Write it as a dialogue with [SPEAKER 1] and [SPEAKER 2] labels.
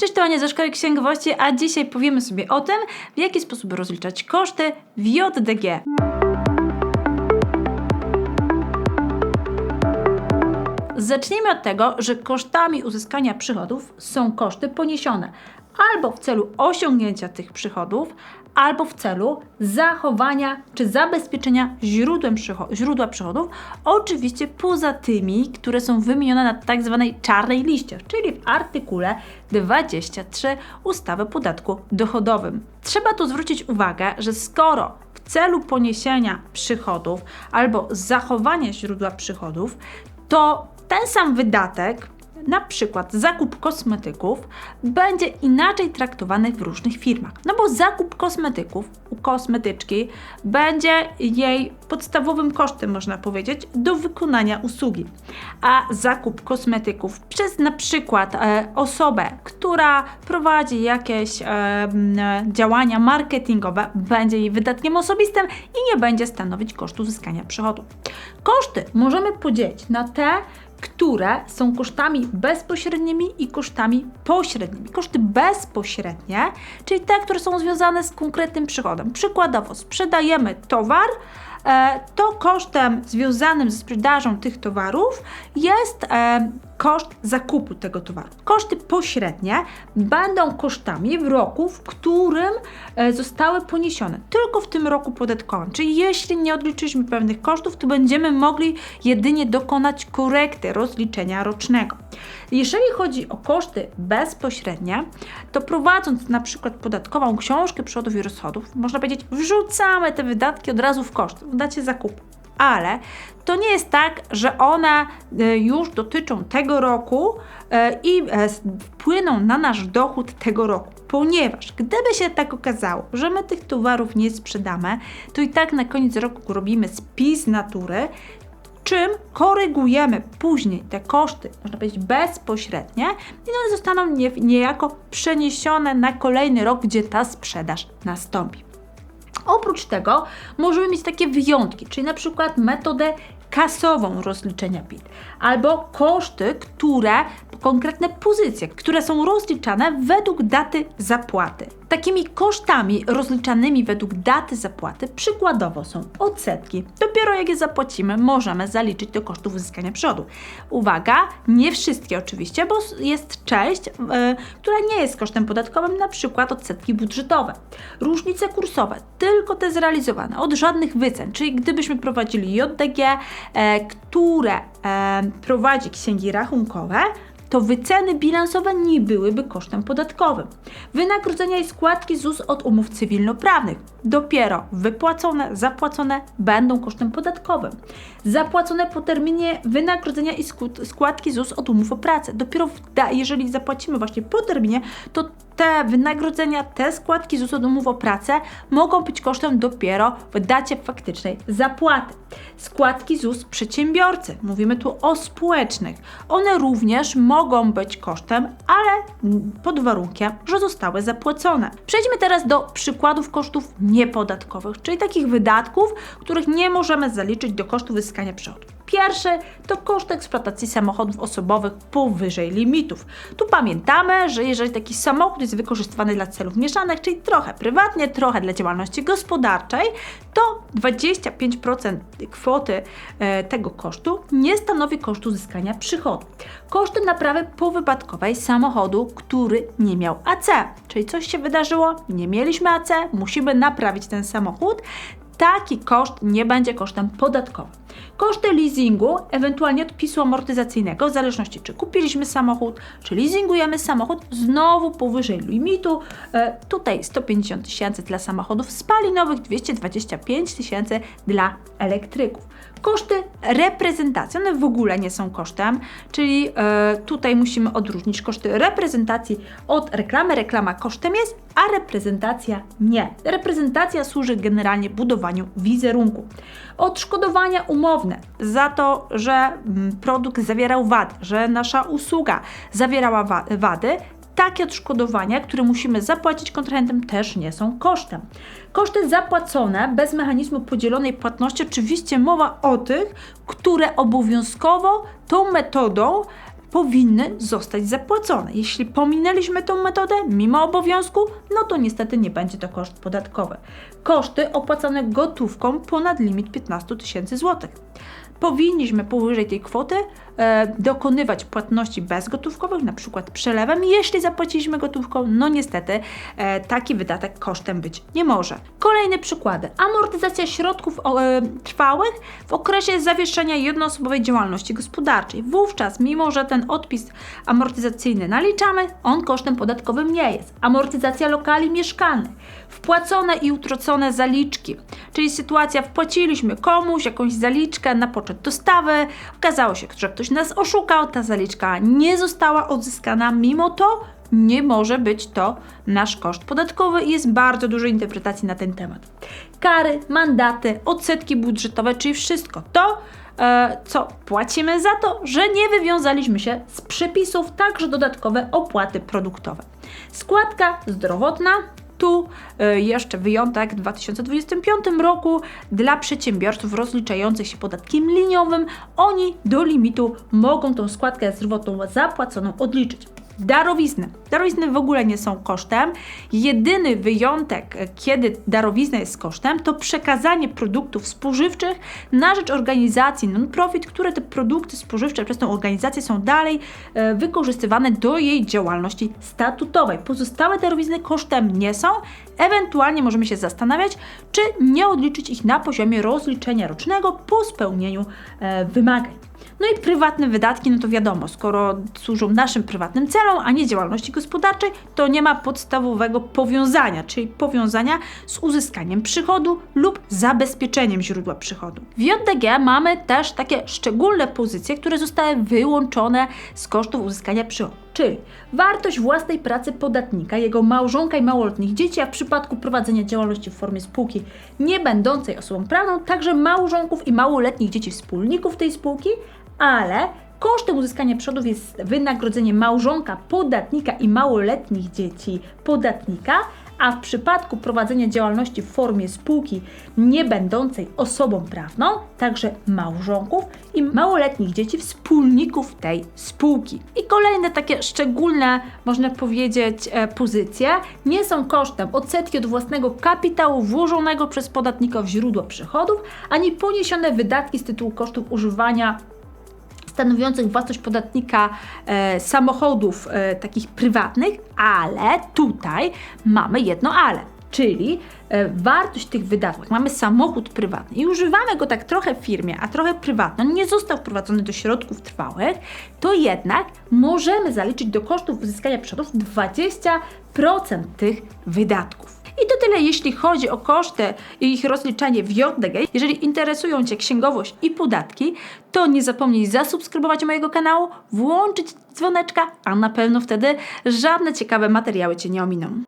[SPEAKER 1] Cześć, to Ania ze Szkoły Księgowości, a dzisiaj powiemy sobie o tym, w jaki sposób rozliczać koszty w JDG. Zacznijmy od tego, że kosztami uzyskania przychodów są koszty poniesione albo w celu osiągnięcia tych przychodów, albo w celu zachowania czy zabezpieczenia źródłem przycho- źródła przychodów, oczywiście poza tymi, które są wymienione na tak zwanej czarnej liście, czyli w artykule 23 ustawy o podatku dochodowym. Trzeba tu zwrócić uwagę, że skoro w celu poniesienia przychodów albo zachowania źródła przychodów, to ten sam wydatek, na przykład zakup kosmetyków, będzie inaczej traktowany w różnych firmach. No bo zakup kosmetyków u kosmetyczki będzie jej podstawowym kosztem, można powiedzieć, do wykonania usługi. A zakup kosmetyków przez na przykład e, osobę, która prowadzi jakieś e, m, działania marketingowe, będzie jej wydatkiem osobistym i nie będzie stanowić kosztu uzyskania przychodu. Koszty możemy podzielić na te, które są kosztami bezpośrednimi i kosztami pośrednimi. Koszty bezpośrednie, czyli te, które są związane z konkretnym przychodem. Przykładowo, sprzedajemy towar, e, to kosztem związanym ze sprzedażą tych towarów jest e, koszt zakupu tego towaru. Koszty pośrednie będą kosztami w roku, w którym e, zostały poniesione, tylko w tym roku podatkowym. Czyli jeśli nie odliczyliśmy pewnych kosztów, to będziemy mogli jedynie dokonać korekty rozliczenia rocznego. Jeżeli chodzi o koszty bezpośrednie, to prowadząc na przykład podatkową książkę przychodów i rozchodów, można powiedzieć, wrzucamy te wydatki od razu w koszt, w dacie zakupu. Ale to nie jest tak, że one już dotyczą tego roku e, i e, wpłyną na nasz dochód tego roku. Ponieważ gdyby się tak okazało, że my tych towarów nie sprzedamy, to i tak na koniec roku robimy spis natury, czym korygujemy później te koszty, można powiedzieć bezpośrednie, i one zostaną nie, niejako przeniesione na kolejny rok, gdzie ta sprzedaż nastąpi. Oprócz tego możemy mieć takie wyjątki, czyli na przykład metodę kasową rozliczenia PIT, albo koszty, które, konkretne pozycje, które są rozliczane według daty zapłaty. Takimi kosztami rozliczanymi według daty zapłaty przykładowo są odsetki. Dopiero jak je zapłacimy, możemy zaliczyć do kosztów uzyskania przychodu. Uwaga, nie wszystkie oczywiście, bo jest część, yy, która nie jest kosztem podatkowym, na przykład odsetki budżetowe. Różnice kursowe, tylko te zrealizowane, od żadnych wycen, czyli gdybyśmy prowadzili JDG, e, które e, prowadzi księgi rachunkowe, to wyceny bilansowe nie byłyby kosztem podatkowym. Wynagrodzenia i składki ZUS od umów cywilnoprawnych dopiero wypłacone, zapłacone będą kosztem podatkowym. Zapłacone po terminie wynagrodzenia i składki ZUS od umów o pracę. Dopiero jeżeli zapłacimy właśnie po terminie, to te wynagrodzenia, te składki ZUS od umów o pracę mogą być kosztem dopiero w dacie faktycznej zapłaty. Składki ZUS przedsiębiorcy, mówimy tu o społecznych, one również mogą być kosztem, ale pod warunkiem, że zostały zapłacone. Przejdźmy teraz do przykładów kosztów niepodatkowych, czyli takich wydatków, których nie możemy zaliczyć do kosztu uzyskania przychodu. Pierwszy to koszt eksploatacji samochodów osobowych powyżej limitów. Tu pamiętamy, że jeżeli taki samochód jest wykorzystywany dla celów mieszanych, czyli trochę prywatnie, trochę dla działalności gospodarczej, to 25% kwoty e, tego kosztu nie stanowi kosztu uzyskania przychodu. Koszty naprawy powypadkowej samochodu, który nie miał AC, czyli coś się wydarzyło, nie mieliśmy AC, musimy naprawić ten samochód taki koszt nie będzie kosztem podatkowym. Koszty leasingu, ewentualnie odpisu amortyzacyjnego, w zależności czy kupiliśmy samochód, czy leasingujemy samochód, znowu powyżej limitu. E, tutaj 150 tysięcy dla samochodów spalinowych, 225 tysięcy dla elektryków. Koszty reprezentacji, one w ogóle nie są kosztem, czyli e, tutaj musimy odróżnić koszty reprezentacji od reklamy. Reklama kosztem jest, a reprezentacja nie. Reprezentacja służy generalnie budowaniu wizerunku. Odszkodowania umowne za to, że mm, produkt zawierał wady, że nasza usługa zawierała wady, takie odszkodowania, które musimy zapłacić kontrahentem, też nie są kosztem. Koszty zapłacone bez mechanizmu podzielonej płatności, oczywiście mowa o tych, które obowiązkowo tą metodą powinny zostać zapłacone. Jeśli pominęliśmy tą metodę mimo obowiązku, no to niestety nie będzie to koszt podatkowy. Koszty opłacane gotówką ponad limit 15 tysięcy złotych. Powinniśmy powyżej tej kwoty e, dokonywać płatności bezgotówkowych, na przykład przelewem. Jeśli zapłaciliśmy gotówką, no niestety e, taki wydatek kosztem być nie może. Kolejne przykłady. Amortyzacja środków o, e, trwałych w okresie zawieszenia jednoosobowej działalności gospodarczej. Wówczas, mimo że ten odpis amortyzacyjny naliczamy, on kosztem podatkowym nie jest. Amortyzacja lokali mieszkalnych. Wpłacone i utracone zaliczki, czyli sytuacja, wpłaciliśmy komuś jakąś zaliczkę na poczet dostawy, okazało się, że ktoś nas oszukał, ta zaliczka nie została odzyskana, mimo to nie może być to nasz koszt podatkowy i jest bardzo dużo interpretacji na ten temat. Kary, mandaty, odsetki budżetowe, czyli wszystko to, e, co płacimy za to, że nie wywiązaliśmy się z przepisów, także dodatkowe opłaty produktowe. Składka zdrowotna, tu e, jeszcze wyjątek w 2025 roku dla przedsiębiorców rozliczających się podatkiem liniowym. Oni do limitu mogą tą składkę zdrowotną zapłaconą odliczyć. Darowizny. Darowizny w ogóle nie są kosztem. Jedyny wyjątek, kiedy darowizna jest kosztem, to przekazanie produktów spożywczych na rzecz organizacji non-profit, które te produkty spożywcze przez tę organizację są dalej e, wykorzystywane do jej działalności statutowej. Pozostałe darowizny kosztem nie są. Ewentualnie możemy się zastanawiać, czy nie odliczyć ich na poziomie rozliczenia rocznego po spełnieniu e, wymagań. No i prywatne wydatki, no to wiadomo, skoro służą naszym prywatnym celom, a nie działalności gospodarczej, to nie ma podstawowego powiązania, czyli powiązania z uzyskaniem przychodu lub zabezpieczeniem źródła przychodu. W JDG mamy też takie szczególne pozycje, które zostały wyłączone z kosztów uzyskania przychodu. Czyli wartość własnej pracy podatnika, jego małżonka i małoletnich dzieci, a w przypadku prowadzenia działalności w formie spółki nie będącej osobą prawną, także małżonków i małoletnich dzieci wspólników tej spółki, ale kosztem uzyskania przychodów jest wynagrodzenie małżonka podatnika i małoletnich dzieci podatnika, a w przypadku prowadzenia działalności w formie spółki nie będącej osobą prawną, także małżonków i małoletnich dzieci wspólników tej spółki. I kolejne takie szczególne, można powiedzieć, e, pozycje nie są kosztem odsetki od własnego kapitału włożonego przez podatnika w źródło przychodów, ani poniesione wydatki z tytułu kosztów używania stanowiących własność podatnika e, samochodów e, takich prywatnych, ale tutaj mamy jedno ale. Czyli e, wartość tych wydatków, mamy samochód prywatny i używamy go tak trochę w firmie, a trochę prywatnie, nie został wprowadzony do środków trwałych, to jednak możemy zaliczyć do kosztów uzyskania przychodów 20% tych wydatków. I to tyle, jeśli chodzi o koszty i ich rozliczanie w JDG. Jeżeli interesują Cię księgowość i podatki, to nie zapomnij zasubskrybować mojego kanału, włączyć dzwoneczka, a na pewno wtedy żadne ciekawe materiały Cię nie ominą.